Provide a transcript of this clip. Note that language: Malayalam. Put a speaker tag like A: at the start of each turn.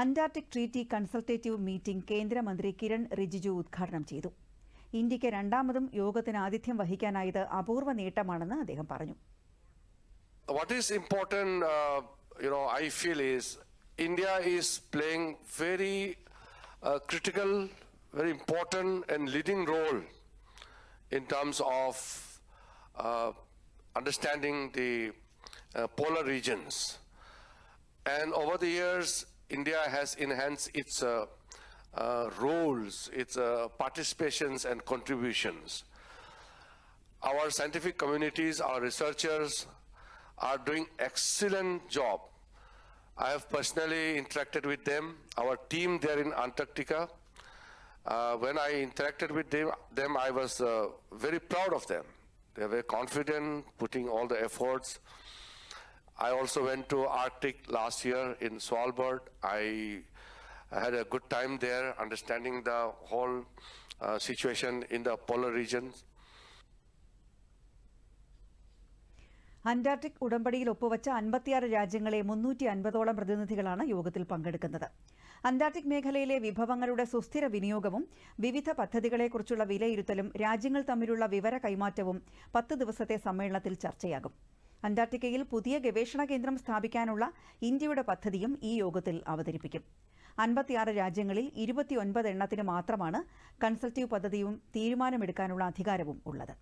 A: അന്റാർട്ടിക് ട്രീറ്റി കൺസൾട്ടേറ്റീവ് മീറ്റിംഗ് കേന്ദ്രമന്ത്രി കിരൺ റിജിജു ഉദ്ഘാടനം ചെയ്തു. ഇന്ത്യയ്ക്ക് രണ്ടാമതും യോഗത്തിന് ആതിഥ്യം വഹിക്കാനായത് അപൂർവ നേട്ടമാണെന്ന് അദ്ദേഹം പറഞ്ഞു.
B: Very important and leading role in terms of uh, understanding the uh, polar regions. And over the years India has enhanced its uh, uh, roles, its uh, participations and contributions. Our scientific communities, our researchers are doing excellent job. I have personally interacted with them, our team there in Antarctica. When I interacted with them, them I was very proud of them. They were confident, putting all the efforts. I also went to Arctic last year in Svalbard. I I had a good time there, understanding the whole uh, situation in the polar regions.
A: Antarctic ഉടമ്പടിയിൽ ഒപ്പുവച്ച അൻപത്തിയാറ് രാജ്യങ്ങളെ മുന്നൂറ്റി അൻപതോളം പ്രതിനിധികളാണ് യോഗത്തിൽ പങ്കെടുക്കുന്നത് അന്റാർട്ടിക് മേഖലയിലെ വിഭവങ്ങളുടെ സുസ്ഥിര വിനിയോഗവും വിവിധ പദ്ധതികളെക്കുറിച്ചുള്ള വിലയിരുത്തലും രാജ്യങ്ങൾ തമ്മിലുള്ള വിവര കൈമാറ്റവും പത്ത് ദിവസത്തെ സമ്മേളനത്തിൽ ചർച്ചയാകും അന്റാർട്ടിക്കയിൽ പുതിയ ഗവേഷണ കേന്ദ്രം സ്ഥാപിക്കാനുള്ള ഇന്ത്യയുടെ പദ്ധതിയും ഈ യോഗത്തിൽ അവതരിപ്പിക്കും. അൻപത്തിയാറ് രാജ്യങ്ങളിൽ ഇരുപത്തിയൊൻപത് എണ്ണത്തിന് മാത്രമാണ് കൺസൾട്ടീവ് പദ്ധതിയും തീരുമാനമെടുക്കാനുള്ള അധികാരവും ഉള്ളത്.